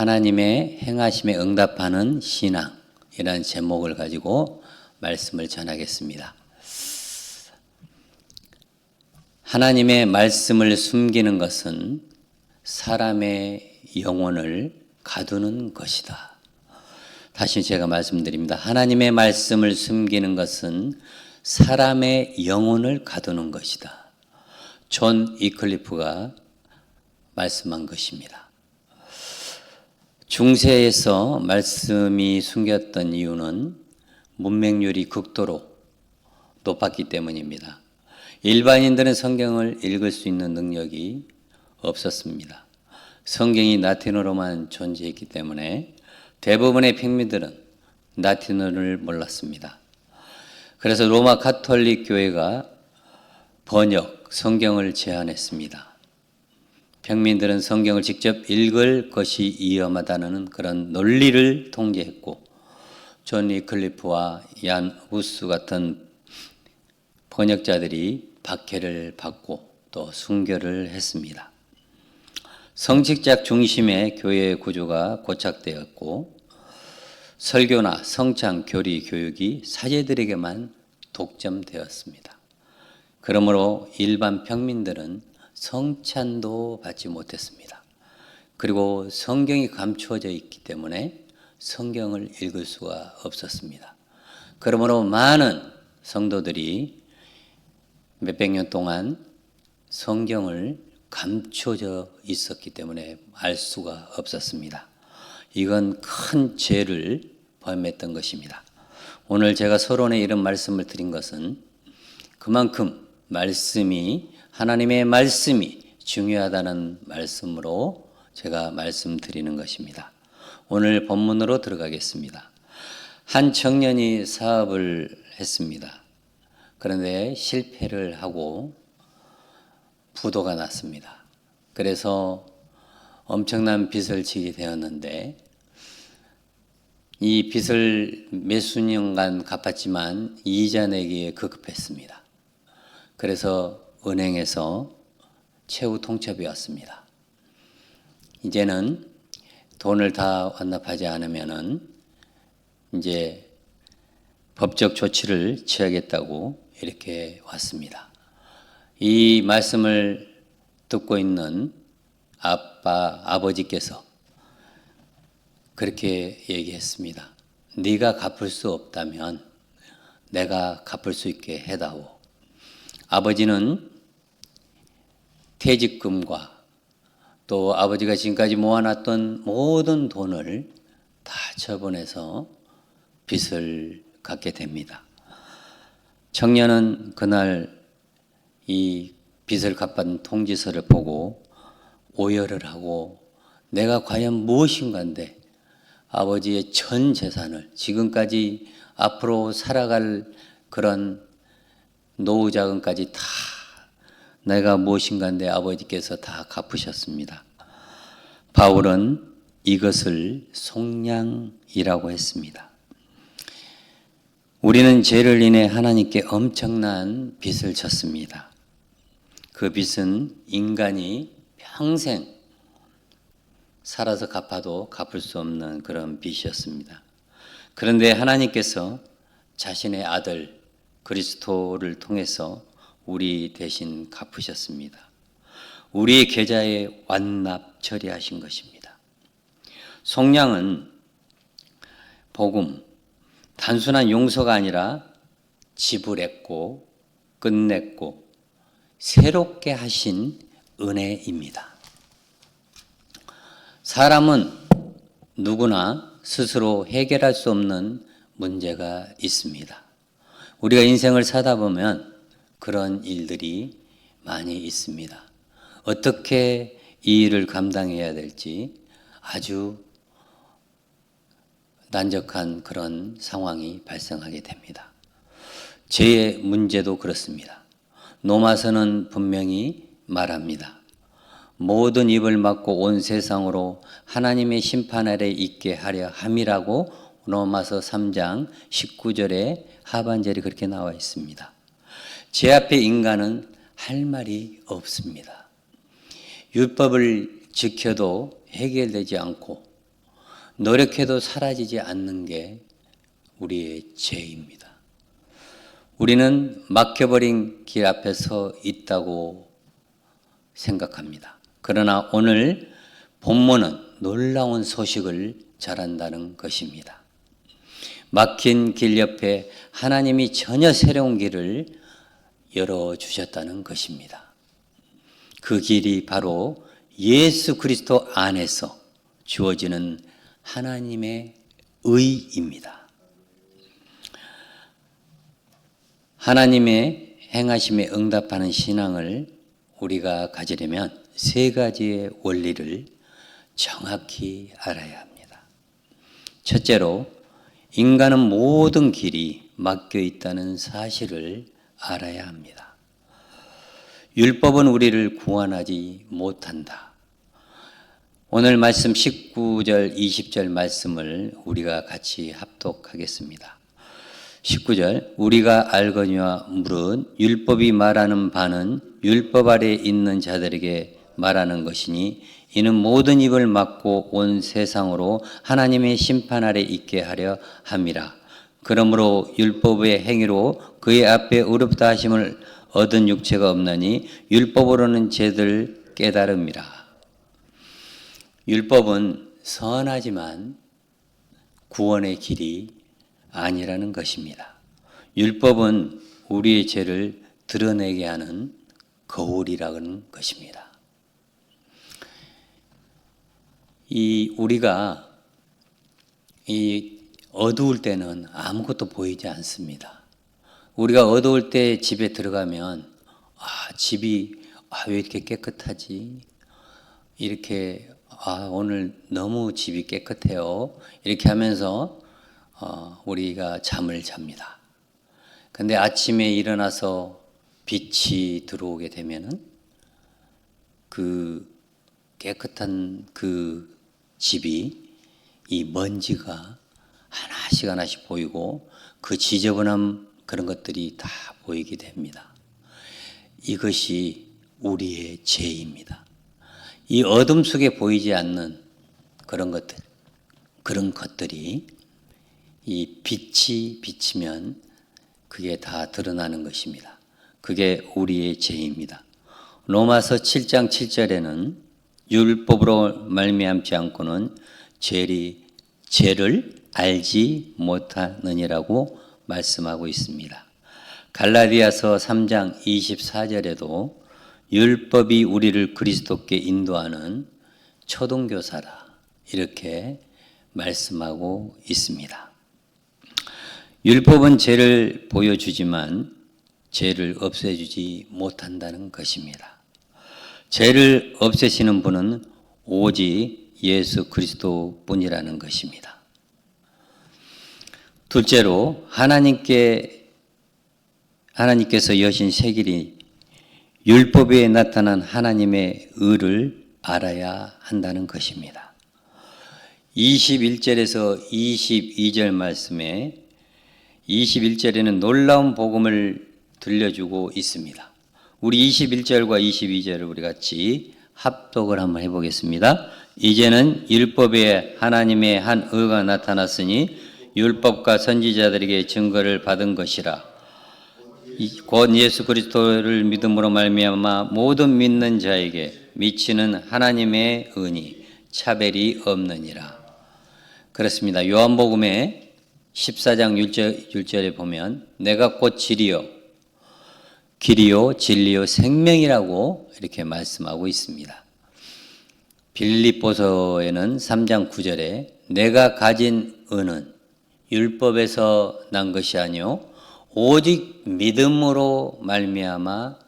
하나님의 행하심에 응답하는 신앙이라는 제목을 가지고 말씀을 전하겠습니다. 하나님의 말씀을 숨기는 것은 사람의 영혼을 가두는 것이다. 다시 제가 말씀드립니다. 하나님의 말씀을 숨기는 것은 사람의 영혼을 가두는 것이다. 존 이클리프가 말씀한 것입니다. 중세에서 말씀이 숨겼던 이유는 문맹률이 극도로 높았기 때문입니다. 일반인들은 성경을 읽을 수 있는 능력이 없었습니다. 성경이 라틴어로만 존재했기 때문에 대부분의 평민들은 라틴어를 몰랐습니다. 그래서 로마 카톨릭 교회가 번역, 성경을 제안했습니다. 평민들은 성경을 직접 읽을 것이 위험하다는 그런 논리를 통제했고 존 리클리프와 얀 우스 같은 번역자들이 박해를 받고 또 순교를 했습니다. 성직작 중심의 교회 구조가 고착되었고 설교나 성찬, 교리, 교육이 사제들에게만 독점되었습니다. 그러므로 일반 평민들은 성찬도 받지 못했습니다. 그리고 성경이 감추어져 있기 때문에 성경을 읽을 수가 없었습니다. 그러므로 많은 성도들이 몇백 년 동안 성경을 감춰져 있었기 때문에 알 수가 없었습니다. 이건 큰 죄를 범했던 것입니다. 오늘 제가 서론에 이런 말씀을 드린 것은 그만큼 말씀이 하나님의 말씀이 중요하다는 말씀으로 제가 말씀드리는 것입니다. 오늘 본문으로 들어가겠습니다. 한 청년이 사업을 했습니다. 그런데 실패를 하고 부도가 났습니다. 그래서 엄청난 빚을 지게 되었는데 이 빚을 몇 수 년간 갚았지만 이자 내기에 급급했습니다. 그래서 은행에서 최후 통첩이 왔습니다. 이제는 돈을 다 완납하지 않으면은 이제 법적 조치를 취하겠다고 이렇게 왔습니다. 이 말씀을 듣고 있는 아빠, 아버지께서 그렇게 얘기했습니다. 네가 갚을 수 없다면 내가 갚을 수 있게 해다오. 아버지는 퇴직금과 또 아버지가 지금까지 모아놨던 모든 돈을 다 처분해서 빚을 갖게 됩니다. 청년은 그날 이 빚을 갚은 통지서를 보고 오열을 하고 내가 과연 무엇인가인데 아버지의 전 재산을 지금까지 앞으로 살아갈 그런 노후 자금까지 다 내가 무엇인가인데 아버지께서 다 갚으셨습니다. 바울은 이것을 속량이라고 했습니다. 우리는 죄를 인해 하나님께 엄청난 빚을 졌습니다. 그 빚은 인간이 평생 살아서 갚아도 갚을 수 없는 그런 빚이었습니다. 그런데 하나님께서 자신의 아들 그리스도를 통해서 우리 대신 갚으셨습니다. 우리의 계좌에 완납 처리하신 것입니다. 속량은 복음, 단순한 용서가 아니라 지불했고 끝냈고 새롭게 하신 은혜입니다. 사람은 누구나 스스로 해결할 수 없는 문제가 있습니다. 우리가 인생을 사다 보면 그런 일들이 많이 있습니다. 어떻게 이 일을 감당해야 될지 아주 난적한 그런 상황이 발생하게 됩니다. 죄의 문제도 그렇습니다. 노마서는 분명히 말합니다. 모든 입을 막고 온 세상으로 하나님의 심판 아래 있게 하려 함이라고 로마서 3장 19절에 하반절이 그렇게 나와 있습니다. 제 앞에 인간은 할 말이 없습니다. 율법을 지켜도 해결되지 않고 노력해도 사라지지 않는 게 우리의 죄입니다. 우리는 막혀버린 길 앞에 서 있다고 생각합니다. 그러나 오늘 본문은 놀라운 소식을 전한다는 것입니다. 막힌 길 옆에 하나님이 전혀 새로운 길을 열어주셨다는 것입니다. 그 길이 바로 예수 그리스도 안에서 주어지는 하나님의 의입니다. 하나님의 행하심에 응답하는 신앙을 우리가 가지려면 세 가지의 원리를 정확히 알아야 합니다. 첫째로 인간은 모든 길이 막혀 있다는 사실을 알아야 합니다. 율법은 우리를 구원하지 못한다. 오늘 말씀 19절, 20절 말씀을 우리가 같이 합독하겠습니다. 19절 우리가 알거니와 물은 율법이 말하는 바는 율법 아래 있는 자들에게 말하는 것이니 이는 모든 입을 막고 온 세상으로 하나님의 심판 아래 있게 하려 함이라. 그러므로 율법의 행위로 그의 앞에 의롭다 하심을 얻은 육체가 없나니 율법으로는 죄들 깨달음이라. 율법은 선하지만 구원의 길이 아니라는 것입니다. 율법은 우리의 죄를 드러내게 하는 거울이라는 것입니다. 이 우리가 이 어두울 때는 아무것도 보이지 않습니다. 우리가 어두울 때 집에 들어가면 아 집이 아, 왜 이렇게 깨끗하지? 이렇게 아 오늘 너무 집이 깨끗해요. 이렇게 하면서 어, 우리가 잠을 잡니다. 근데 아침에 일어나서 빛이 들어오게 되면은 그 깨끗한 그 집이 이 먼지가 하나씩 하나씩 보이고 그 지저분한 그런 것들이 다 보이게 됩니다. 이것이 우리의 죄입니다. 이 어둠 속에 보이지 않는 그런 것들, 그런 것들이 이 빛이 비치면 그게 다 드러나는 것입니다. 그게 우리의 죄입니다. 로마서 7장 7절에는 율법으로 말미암지 않고는 죄리, 죄를 알지 못하느니라고 말씀하고 있습니다. 갈라디아서 3장 24절에도 율법이 우리를 그리스도께 인도하는 초등교사라 이렇게 말씀하고 있습니다. 율법은 죄를 보여주지만 죄를 없애주지 못한다는 것입니다. 죄를 없애시는 분은 오직 예수 그리스도 뿐이라는 것입니다. 둘째로 하나님께 하나님께서 여신 세 길이 율법에 나타난 하나님의 의를 알아야 한다는 것입니다. 21절에서 22절 말씀에 21절에는 놀라운 복음을 들려주고 있습니다. 우리 21절과 22절을 우리 같이 합독을 한번 해보겠습니다. 이제는 율법에 하나님의 한 의가 나타났으니 율법과 선지자들에게 증거를 받은 것이라. 곧 예수 그리스도를 믿음으로 말미암아 모든 믿는 자에게 미치는 하나님의 은이 차별이 없느니라. 그렇습니다. 요한복음에 14장 6절, 6절에 보면 내가 곧 진리요 길이요 진리요 생명이라고 이렇게 말씀하고 있습니다. 빌립보서에는 3장 9절에 내가 가진 은은 율법에서 난 것이 아니요 오직 믿음으로 말미암아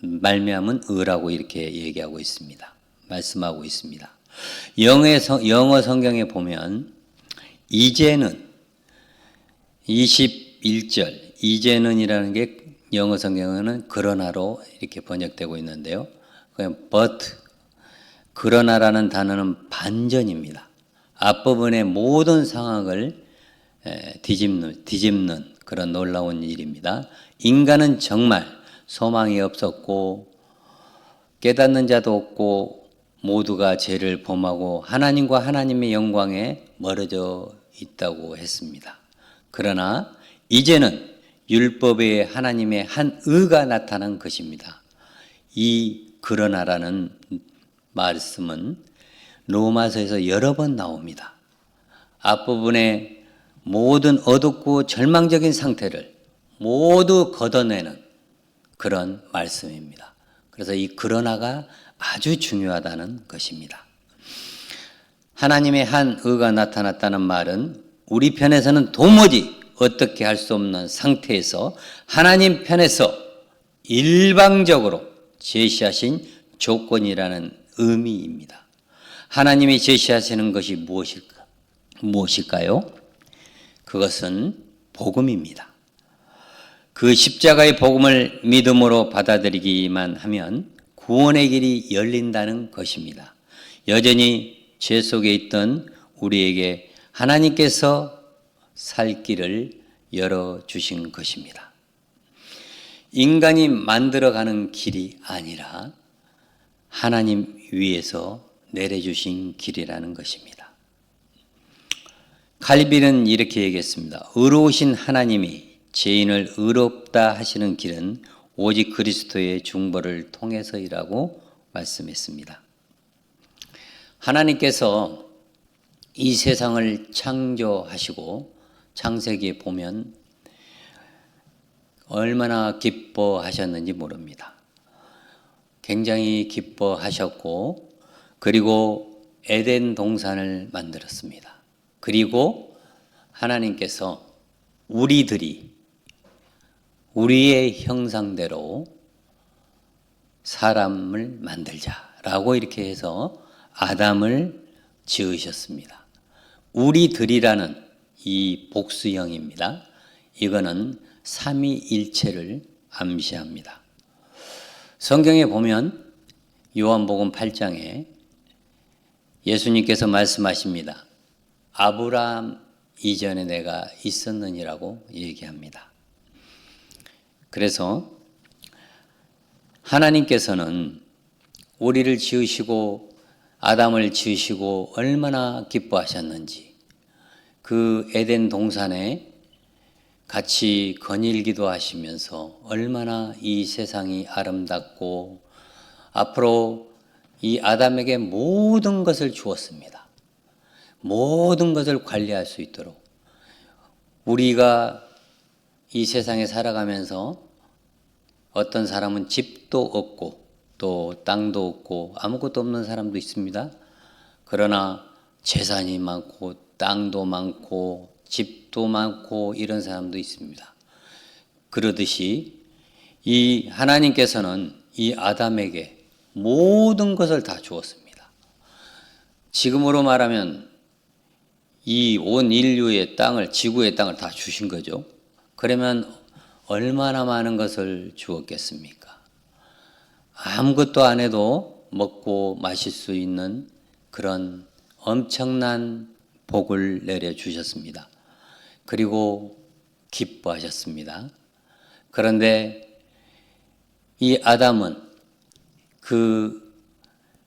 말미암은 의라고 이렇게 얘기하고 있습니다. 말씀하고 있습니다. 성, 영어 성경에 보면 이제는 21절 이제는이라는 게 영어 성경에는 그러나로 이렇게 번역되고 있는데요. 그냥 but 그러나라는 단어는 반전입니다. 앞부분의 모든 상황을 뒤집는, 뒤집는 그런 놀라운 일입니다. 인간은 정말 소망이 없었고 깨닫는 자도 없고 모두가 죄를 범하고 하나님과 하나님의 영광에 멀어져 있다고 했습니다. 그러나 이제는 율법에 하나님의 한 의가 나타난 것입니다. 이 그러나라는 말씀은 로마서에서 여러 번 나옵니다. 앞부분에 모든 어둡고 절망적인 상태를 모두 걷어내는 그런 말씀입니다. 그래서 이 그러나가 아주 중요하다는 것입니다. 하나님의 한 의가 나타났다는 말은 우리 편에서는 도무지 어떻게 할 수 없는 상태에서 하나님 편에서 일방적으로 제시하신 조건이라는 의미입니다. 하나님이 제시하시는 것이 무엇일까? 무엇일까요? 그것은 복음입니다. 그 십자가의 복음을 믿음으로 받아들이기만 하면 구원의 길이 열린다는 것입니다. 여전히 죄 속에 있던 우리에게 하나님께서 살 길을 열어 주신 것입니다. 인간이 만들어가는 길이 아니라 하나님 위에서 내려주신 길이라는 것입니다. 칼빈은 이렇게 얘기했습니다. 의로우신 하나님이 죄인을 의롭다 하시는 길은 오직 그리스도의 중보를 통해서이라고 말씀했습니다. 하나님께서 이 세상을 창조하시고 창세기에 보면 얼마나 기뻐하셨는지 모릅니다. 굉장히 기뻐하셨고 그리고 에덴 동산을 만들었습니다. 그리고 하나님께서 우리들이 우리의 형상대로 사람을 만들자라고 이렇게 해서 아담을 지으셨습니다. 우리들이라는 이 복수형입니다. 이거는 삼위일체를 암시합니다. 성경에 보면 요한복음 8장에 예수님께서 말씀하십니다. 아브라함 이전에 내가 있었느니라고 얘기합니다. 그래서 하나님께서는 우리를 지으시고 아담을 지으시고 얼마나 기뻐하셨는지 그 에덴 동산에 같이 거닐기도 하시면서 얼마나 이 세상이 아름답고 앞으로 이 아담에게 모든 것을 주었습니다. 모든 것을 관리할 수 있도록 우리가 이 세상에 살아가면서 어떤 사람은 집도 없고 또 땅도 없고 아무것도 없는 사람도 있습니다. 그러나 재산이 많고 땅도 많고 집도 많고 이런 사람도 있습니다. 그러듯이 이 하나님께서는 이 아담에게 모든 것을 다 주었습니다. 지금으로 말하면 이 온 인류의 땅을, 지구의 땅을 다 주신 거죠. 그러면 얼마나 많은 것을 주었겠습니까? 아무것도 안 해도 먹고 마실 수 있는 그런 엄청난 복을 내려 주셨습니다. 그리고 기뻐하셨습니다. 그런데 이 아담은 그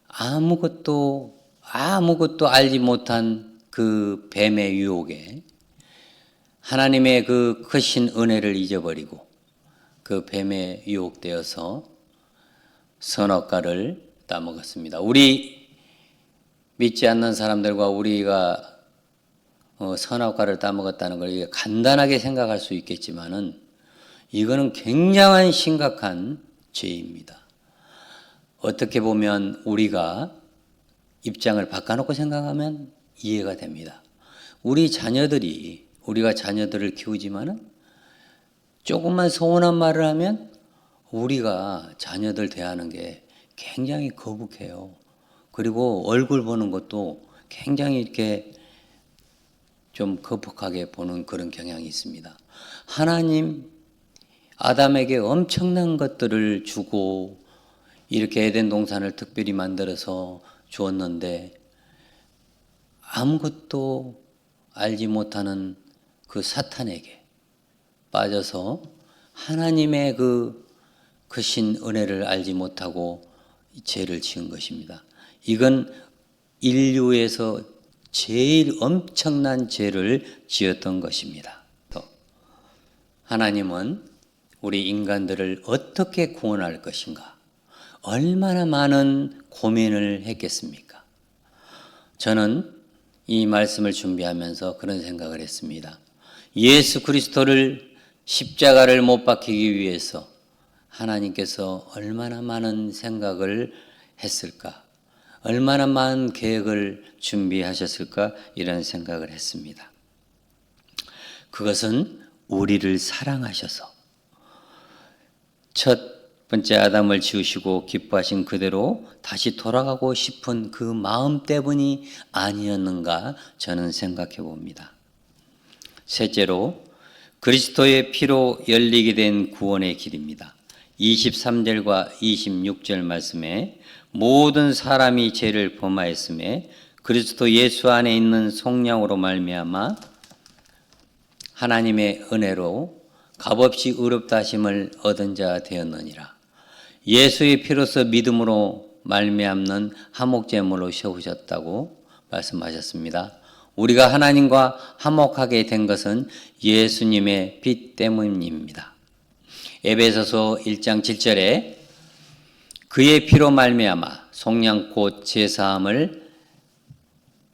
아무것도 아무것도 알지 못한 그 뱀의 유혹에 하나님의 그 크신 은혜를 잊어버리고 그 뱀에 유혹되어서 선악과를 따먹었습니다. 우리 믿지 않는 사람들과 우리가 어, 선악과를 따먹었다는 걸 간단하게 생각할 수 있겠지만은 이거는 굉장한 심각한 죄입니다. 어떻게 보면 우리가 입장을 바꿔놓고 생각하면 이해가 됩니다. 우리 자녀들이 우리가 자녀들을 키우지만은 조금만 서운한 말을 하면 우리가 자녀들 대하는 게 굉장히 거북해요. 그리고 얼굴 보는 것도 굉장히 이렇게 좀 거북하게 보는 그런 경향이 있습니다. 하나님 아담에게 엄청난 것들을 주고 이렇게 에덴 동산을 특별히 만들어서 주었는데 아무것도 알지 못하는 그 사탄에게 빠져서 하나님의 그 크신 은혜를 알지 못하고 죄를 지은 것입니다. 이건 인류에서 제일 엄청난 죄를 지었던 것입니다. 또 하나님은 우리 인간들을 어떻게 구원할 것인가? 얼마나 많은 고민을 했겠습니까? 저는 이 말씀을 준비하면서 그런 생각을 했습니다. 예수 그리스도를 십자가를 못 박히기 위해서 하나님께서 얼마나 많은 생각을 했을까? 얼마나 많은 계획을 준비하셨을까? 이런 생각을 했습니다. 그것은 우리를 사랑하셔서 첫 번째 아담을 지으시고 기뻐하신 그대로 다시 돌아가고 싶은 그 마음 때문이 아니었는가 저는 생각해 봅니다. 셋째로 그리스도의 피로 열리게 된 구원의 길입니다. 23절과 26절 말씀에 모든 사람이 죄를 범하였음에 그리스도 예수 안에 있는 속량으로 말미암아 하나님의 은혜로 값없이 의롭다 하심을 얻은 자 되었느니라. 예수의 피로서 믿음으로 말미암는 화목제물로 세우셨다고 말씀하셨습니다. 우리가 하나님과 화목하게 된 것은 예수님의 피 때문입니다. 에베소서 1장 7절에 그의 피로 말미암아 속량 곧 제사함을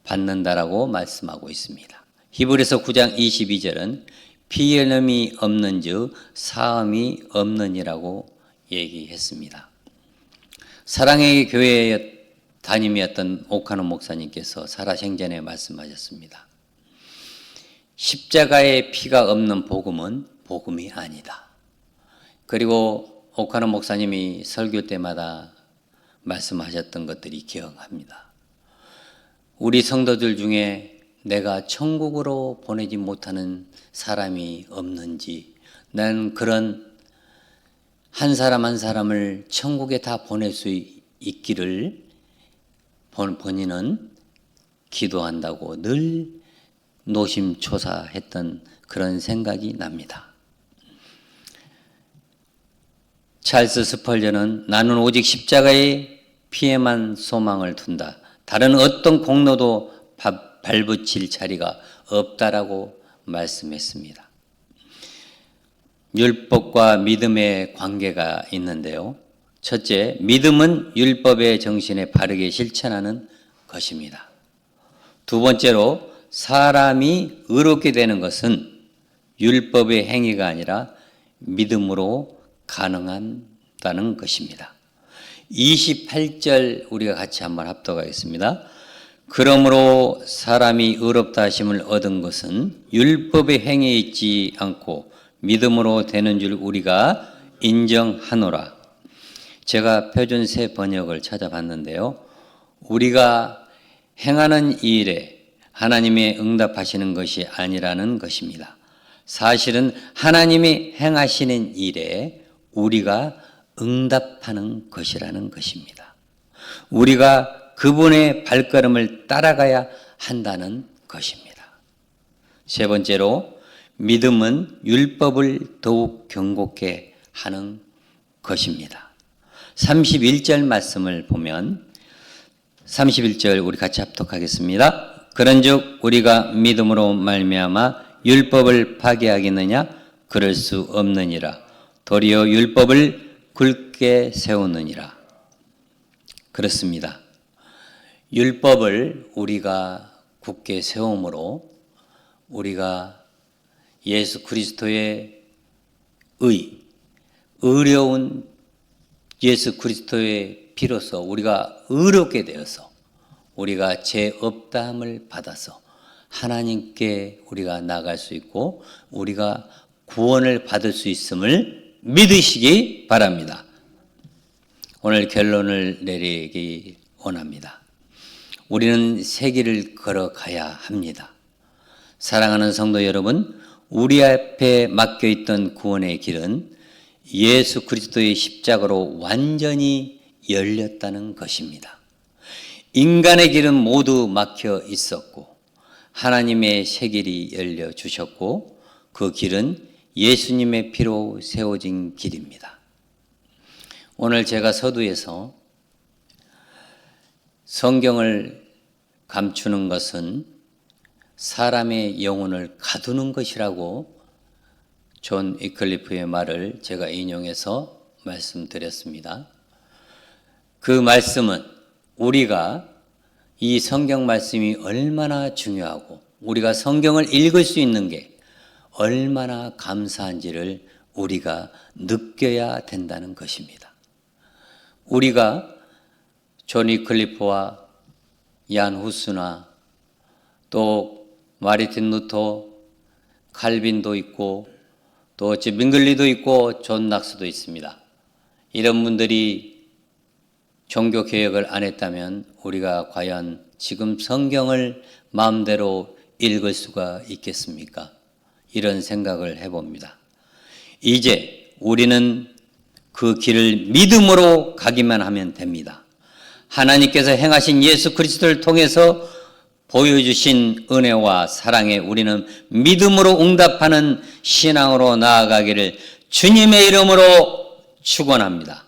받는다라고 말씀하고 있습니다. 히브리서 9장 22절은 피 흘림이 없는즉 사함이 없느니라고 얘기했습니다. 사랑의 교회 담임이었던 오카노 목사님께서 살아생전에 말씀하셨습니다. 십자가의 피가 없는 복음은 복음이 아니다. 그리고 오카노 목사님이 설교 때마다 말씀하셨던 것들이 기억합니다. 우리 성도들 중에 내가 천국으로 보내지 못하는 사람이 없는지, 난 그런 한 사람 한 사람을 천국에 다 보낼 수 있기를 본인은 기도한다고 늘 노심초사했던 그런 생각이 납니다. 찰스 스펄전은 나는 오직 십자가의 피에만 소망을 둔다. 다른 어떤 공로도 발붙일 자리가 없다라고 말씀했습니다. 율법과 믿음의 관계가 있는데요. 첫째, 믿음은 율법의 정신에 바르게 실천하는 것입니다. 두 번째로, 사람이 의롭게 되는 것은 율법의 행위가 아니라 믿음으로 가능하다는 것입니다. 28절 우리가 같이 한번 합독하겠습니다. 그러므로 사람이 의롭다 하심을 얻은 것은 율법의 행위에 있지 않고 믿음으로 되는 줄 우리가 인정하노라. 제가 표준 새 번역을 찾아봤는데요. 우리가 행하는 일에 하나님의 응답하시는 것이 아니라는 것입니다. 사실은 하나님이 행하시는 일에 우리가 응답하는 것이라는 것입니다. 우리가 그분의 발걸음을 따라가야 한다는 것입니다. 세 번째로 믿음은 율법을 더욱 경고케 하는 것입니다. 31절 말씀을 보면 31절 우리 같이 합독하겠습니다. 그런즉 우리가 믿음으로 말미암아 율법을 파괴하겠느냐 그럴 수 없느니라. 도리어 율법을 굵게 세우느니라. 그렇습니다. 율법을 우리가 굳게 세움으로 우리가 예수 그리스도의 의, 의려운 예수 그리스도의 피로서 우리가 의롭게 되어서 우리가 죄 없다함을 받아서 하나님께 우리가 나갈 수 있고 우리가 구원을 받을 수 있음을 믿으시기 바랍니다. 오늘 결론을 내리기 원합니다. 우리는 새 길을 걸어가야 합니다. 사랑하는 성도 여러분, 우리 앞에 맡겨 있던 구원의 길은 예수 그리스도의 십자가로 완전히 열렸다는 것입니다. 인간의 길은 모두 막혀 있었고 하나님의 새 길이 열려 주셨고 그 길은 예수님의 피로 세워진 길입니다. 오늘 제가 서두에서 성경을 감추는 것은 사람의 영혼을 가두는 것이라고 존 이클리프의 말을 제가 인용해서 말씀드렸습니다. 그 말씀은 우리가 이 성경 말씀이 얼마나 중요하고 우리가 성경을 읽을 수 있는 게 얼마나 감사한지를 우리가 느껴야 된다는 것입니다. 우리가 조니 클리프와 얀 후스나 또 마리틴 루터, 칼빈도 있고 또 민글리도 있고 존 낙스도 있습니다. 이런 분들이 종교 개혁을 안 했다면 우리가 과연 지금 성경을 마음대로 읽을 수가 있겠습니까? 이런 생각을 해봅니다. 이제 우리는 그 길을 믿음으로 가기만 하면 됩니다. 하나님께서 행하신 예수 그리스도를 통해서 보여주신 은혜와 사랑에 우리는 믿음으로 응답하는 신앙으로 나아가기를 주님의 이름으로 축원합니다.